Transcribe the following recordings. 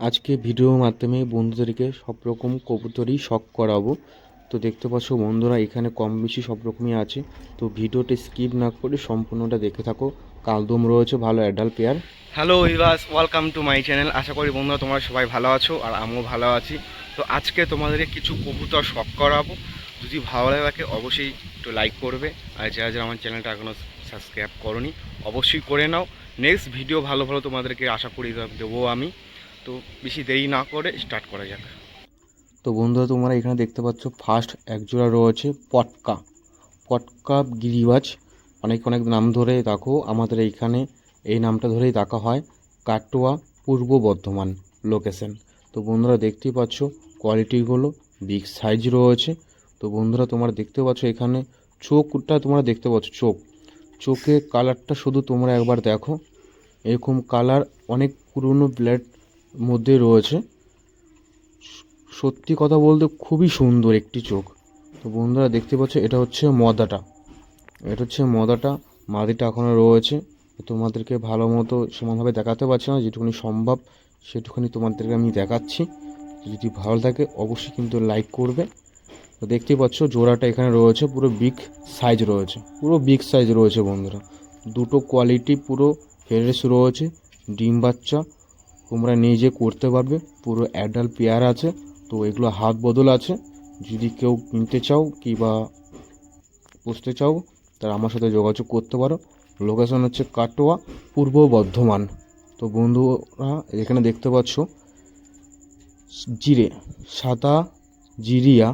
আজকে ভিডিওর মাধ্যমে বন্ধুদেরকে সব রকম কবুতরই শখ করাবো। তো দেখতে পাচ্ছ বন্ধুরা, এখানে কম বেশি সব রকমই আছে। তো ভিডিওটি স্কিপ না করে সম্পূর্ণটা দেখে থাকো। কালদম রয়েছে ভালো অ্যাডাল্ট পেয়ার হ্যালো ইভাস ওয়েলকাম টু মাই চ্যানেল। আশা করি বন্ধুরা তোমরা সবাই ভালো আছো আর আমিও ভালো আছি। তো আজকে তোমাদেরকে কিছু কবুতর শখ করাবো। যদি ভালো লাগে অবশ্যই একটু লাইক করবে। আর যারা যারা আমার চ্যানেলটা এখনও সাবস্ক্রাইব করনি, অবশ্যই করে নাও। নেক্সট ভিডিও ভালো ভালো তোমাদেরকে আশা করি দেবো আমি। তো বেশি দেরি না করে স্টার্ট করা যাক। তো বন্ধুরা, তোমরা এখানে দেখতে পাচ্ছ ফার্স্ট একজোড়া রয়েছে পটকা। পটকা গিরিবাজ, অনেক অনেক নাম ধরে দেখো। আমাদের এইখানে এই নামটা ধরেই ডাকা হয়, কাটোয়া পূর্ব বর্ধমান লোকেশন তো বন্ধুরা, দেখতেই পাচ্ছ কোয়ালিটিগুলো বিগ সাইজ রয়েছে তো বন্ধুরা, তোমরা দেখতে পাচ্ছ এখানে চোখটা, তোমরা দেখতে পাচ্ছ চোখ। চোখে কালারটা শুধু তোমরা একবার দেখো। এরকম কালার অনেক পুরনো ব্লাড মধ্যে রয়েছে। সত্যি কথা বলতে খুবই সুন্দর একটি চোখ। তো বন্ধুরা দেখতে পাচ্ছ, এটা হচ্ছে মদাটা। এটা হচ্ছে মদাটা মাদিটা এখনও রয়েছে। তোমাদেরকে ভালো মতো সমানভাবে দেখাতে পারছি না, যেটুকুনি সম্ভব সেটুকুনি তোমাদেরকে আমি দেখাচ্ছি। যদি ভালো থাকে, অবশ্যই কিন্তু লাইক করবে। তো দেখতেই পাচ্ছ, জোড়াটা এখানে রয়েছে, পুরো বিগ সাইজ রয়েছে। পুরো বিগ সাইজ রয়েছে বন্ধুরা। দুটো কোয়ালিটি পুরো ফ্রেশ রয়েছে, ডিম বাচ্চা। তোমরা নিজে করতে পারবে, পুরো অ্যাডাল্ট পেয়ার আছে, তো এগুলো হাত বদল আছে। যদি কেউ কিনতে চাও কি বা পুষতে চাও, তারা আমার সাথে যোগাযোগ করতে পারো। লোকেশন হচ্ছে কাটোয়া, পূর্ব বর্ধমান। তো বন্ধুরা, এখানে দেখতে পাচ্ছ, জিরে, সাদা জিরিয়া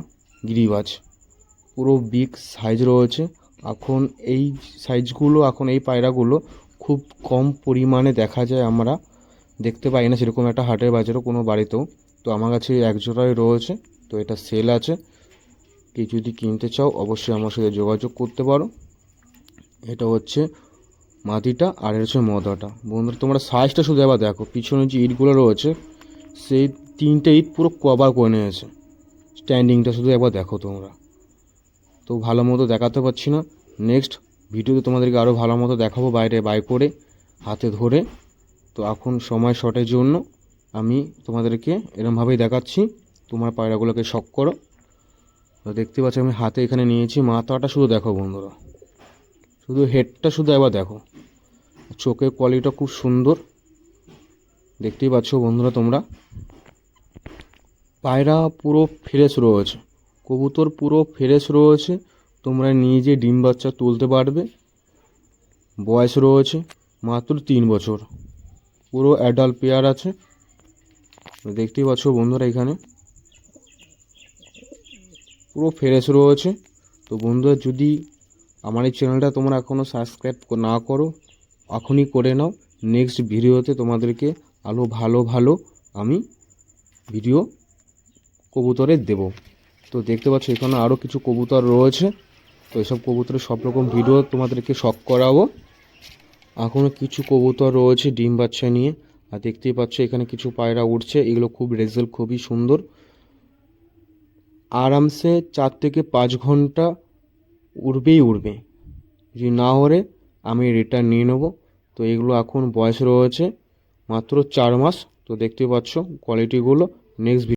গিরিবাজ। পুরো বিগ সাইজ রয়েছে। এখন এই সাইজগুলো এখন এই পায়রাগুলো খুব কম পরিমাণে দেখা যায় আমরা। দেখতে পাই না, সেরকম একটা হাটের বাজারও কোনো বাড়িতেও। তো আমার কাছে এক জোড়াই রয়েছে, তো এটা সেল আছে। কি যদি কিনতে চাও, অবশ্যই আমার সাথে যোগাযোগ করতে পারো। এটা হচ্ছে মাটিটা আর হচ্ছে মদাটা। বন্ধুরা, তোমরা সাইজটা শুধু এবার দেখো। পিছনে যে ইটগুলো রয়েছে, সেই তিনটে ইট পুরো কভার করে নিয়েছে। স্ট্যান্ডিংটা শুধু একবার দেখো তোমরা। তো ভালো মতো দেখাতে পারছি না। নেক্সট ভিডিওতে তোমাদেরকে আরও ভালো মতো দেখাবো বাইরে বাই করে, হাতে ধরে। তো এখন সময় শর্টের জন্য আমি তোমাদেরকে এরমভাবেই দেখাচ্ছি। তোমার পায়রাগুলোকে শখ করো। তো দেখতে পাচ্ছ, আমি হাতে এখানে নিয়েছি মাথাটা শুধু দেখো বন্ধুরা। শুধু হেডটা শুধু একবার দেখো। চোখের কোয়ালিটিটা খুব সুন্দর। দেখতেই পাচ্ছ বন্ধুরা তোমরা। পায়রা পুরো ফ্রেশ রয়েছে। কবুতর পুরো ফ্রেশ রয়েছে। তোমরা নিজে ডিম বাচ্চা তুলতে পারবে। বয়স রয়েছে মাত্র তিন বছর। পুরো অ্যাডাল্ট পেয়ার আছে। দেখতেই পাচ্ছ বন্ধুরা এখানে। পুরো ফ্রেশ রয়েছে। তো বন্ধুরা যদি আমার এই চ্যানেলটা তোমরা এখনও সাবস্ক্রাইব না করো, এখনই করে নাও। নেক্সট ভিডিওতে তোমাদেরকে আরও ভালো ভালো আমি ভিডিও কবুতরের দেব। তো দেখতে পাচ্ছ এখানে আরও কিছু কবুতর রয়েছে। তো এসব কবুতরের সব রকম ভিডিও তোমাদেরকে শখ করাবো। এখনও কিছু কবুতর রয়েছে, ডিম বাচ্চা নিয়ে। আর দেখতেই পাচ্ছ, এখানে কিছু পায়রা উঠছে এগুলো খুব, রেজাল্ট খুবই সুন্দর। আরামসে চার থেকে পাঁচ ঘণ্টা উড়বেই উড়বে। যদি না ওড়ে, আমি রিটার্ন নিয়ে নেব। তো এগুলো এখন বয়স রয়েছে মাত্র চার মাস। তো দেখতেই পাচ্ছ কোয়ালিটিগুলো নেক্সট